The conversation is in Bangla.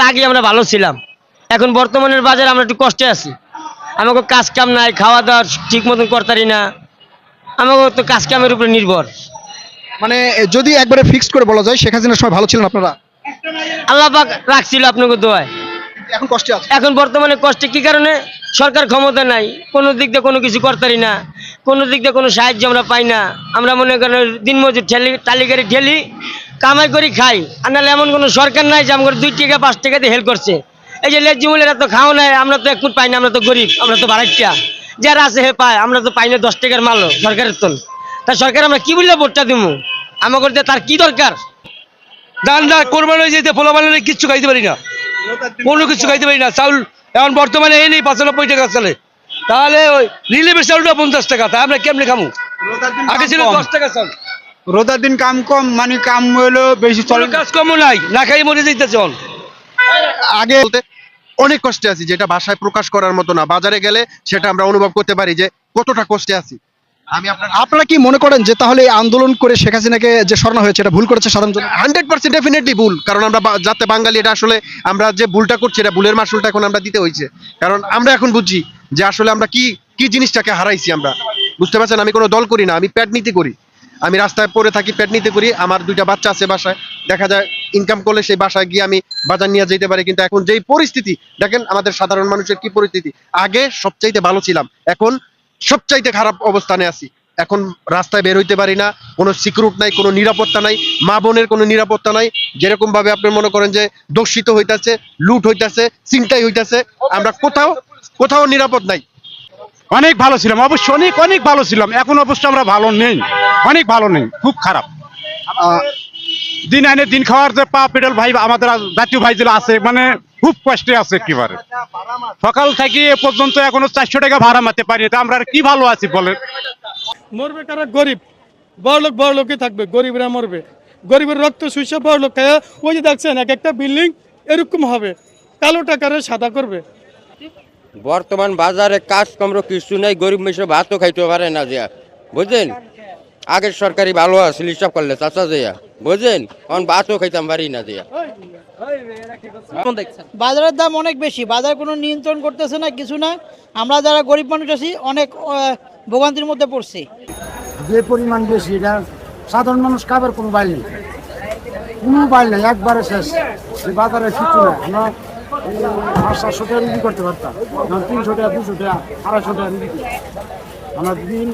আগে আমরা ভালো ছিলাম। এখন বর্তমানের বাজারে আমরা একটু কষ্টে আছি। আমাকে কাজ কাম নাই খাওয়া দাওয়া ঠিক মতন করতারি না। আমাকে তো কাজ কামের উপরে নির্ভর। মানে যদি একবারে ফিক্সড করে বলা যায় শেখ হাসিনার সময় ভালো ছিলেন আপনারা? আল্লাহ পাক রাখছিল আপনাকে দোয়ায়। এখন কষ্টে আছে? এখন বর্তমানে কষ্টে কি কারণে? সরকার ক্ষমতা নাই। কোনো দিক দিয়ে কোনো কিছু করতারি না। কোনো দিক দিয়ে কোনো সাহায্য আমরা পাই না। আমরা মনে করেন দিনমজুর ঠেলি টালিগাড়ি ঠেলি কামাই করি খাই। আর নাহলে এমন কোনো সরকার নাই যে আমাকে দুই টাকা পাঁচ টাকা দিয়ে হেল্প করছে। এই যে লেজিমুলেরা তো খাও নাই আমরা তো একটু পাই না আমরা তো গরিব আমরা তো ভাড়াটিয়া যারা আছে হে পায় আমরা তো পাই না দশ টাকার মালও সরকারের তো তা সরকার আমরা কি বললে ভোটটা দিব আমাকে তার কি দরকার? ধান না কোরবানি হয়ে যেতে ফলো বানালে কিচ্ছু খাইতে পারি না। কোনো কিছু খাইতে পারি না। চাউল এখন বর্তমানে এই নেই পঁচানব্বই টাকা চলে। তাহলে ওই রিলিফের চাউলটা পঞ্চাশ টাকা তা আমরা কেমনে খামু? আগে ছিল দশ টাকা চাউল রোদার দিন কাম কম মানে কাম হলো বেশি চলে কাজ কমও নাই না খাই মরে যেতে চল আগে অনেক কষ্টে আছি যেটা ভাষায় প্রকাশ করার মতো না। বাজারে গেলে সেটা আমরা অনুভব করতে পারি যে কতটা কষ্টে আছি। আমি আপনার কি মনে করেন যে তাহলে এই আন্দোলন করে শেখ হাসিনাকে যে হয়েছে এটা ভুল করেছে সাধারণ হান্ড্রেড পার্সেন্ট ডেফিনেটলি ভুল কারণ আমরা যাতে বাঙালি এটা আসলে আমরা যে ভুলটা করছি এটা ভুলের মাসুলটা এখন আমরা দিতে হয়েছে কারণ আমরা এখন বুঝছি যে আসলে আমরা কি কি জিনিসটাকে হারাইছি আমরা। বুঝতে পারছেন? আমি কোনো দল করি না আমি প্যাট নীতি করি। আমি রাস্তায় পড়ে থাকি প্যাট নিতে করি, আমার দুইটা বাচ্চা আছে বাসায়। দেখা যায় ইনকাম করলে সেই বাসায় গিয়ে আমি বাজার নিয়ে যেতে পারি, কিন্তু এখন যেই পরিস্থিতি, দেখেন আমাদের সাধারণ মানুষের কি পরিস্থিতি। আগে সবচাইতে ভালো ছিলাম, এখন সবচাইতে খারাপ অবস্থানে আছি। এখন রাস্তায় বের হইতে পারি না, কোনো সিকিউরিট নাই, কোনো নিরাপত্তা নাই, মা বোনের কোনো নিরাপত্তা নাই। যেরকম ভাবে আপনি মনে করেন যে দর্শিত হইতাছে, লুট হইতাছে চিন্তাই হইতাছে, আমরা কোথাও কোথাও নিরাপদ নাই। অনেক ভালো ছিলাম, অবশ্য অনেক অনেক ভালো ছিলাম, এখন অবশ্য আমরা ভালো নেই। অনেক ভালো নেই খুব খারাপ। দিন আনে দিন খাওয়ার যে পা পেডাল ভাই আমাদের জাতীয় ভাই যেগুলো আছে মানে খুব কষ্টে আছে একেবারে। সকাল থেকে এ পর্যন্ত এখনও চারশো টাকা ভাড়া মারতে পারি তা আমরা আর কি ভালো আছি বলেন? মরবে কারা? গরিব। বড় লোক বড় লোকই থাকবে গরিবরা মরবে। গরিবের রক্ত শুষে বড় লোক খায় ওই যে দেখছেন এক একটা বিল্ডিং এরকম হবে কালো টাকারে সাদা করবে। বর্তমান বাজারে কাজ কমরো কিছু নেই গরিব মেশে ভাতও খাইতে পারে না যে। বুঝলেন? আগের সরকারি ভালো আছিল হিসাব করলে চাচা যেয়া বুঝলেন এখন ভাতও খাইতাম পারি না দিয়া বাজারের দাম অনেক বেশি বাজার কোনো নিয়ন্ত্রণ করতেছে না কিছু না। আমরা যারা গরিব মানুষ আছি অনেক ভোগান্তির মধ্যে পড়ছি। যে পরিমাণ বেশি এটা সাধারণ মানুষ খাবার কোনো বাইল নেই। কোনো বাইল নেই একবারে শেষ। এই বাজারে কিছু নেই আমরা পাঁচ সাতশো টাকা বিক্রি করতে পারতাম। তিনশো টাকা দুশো টাকা আড়াইশো টাকা বিক্রি করি। আমরা দিন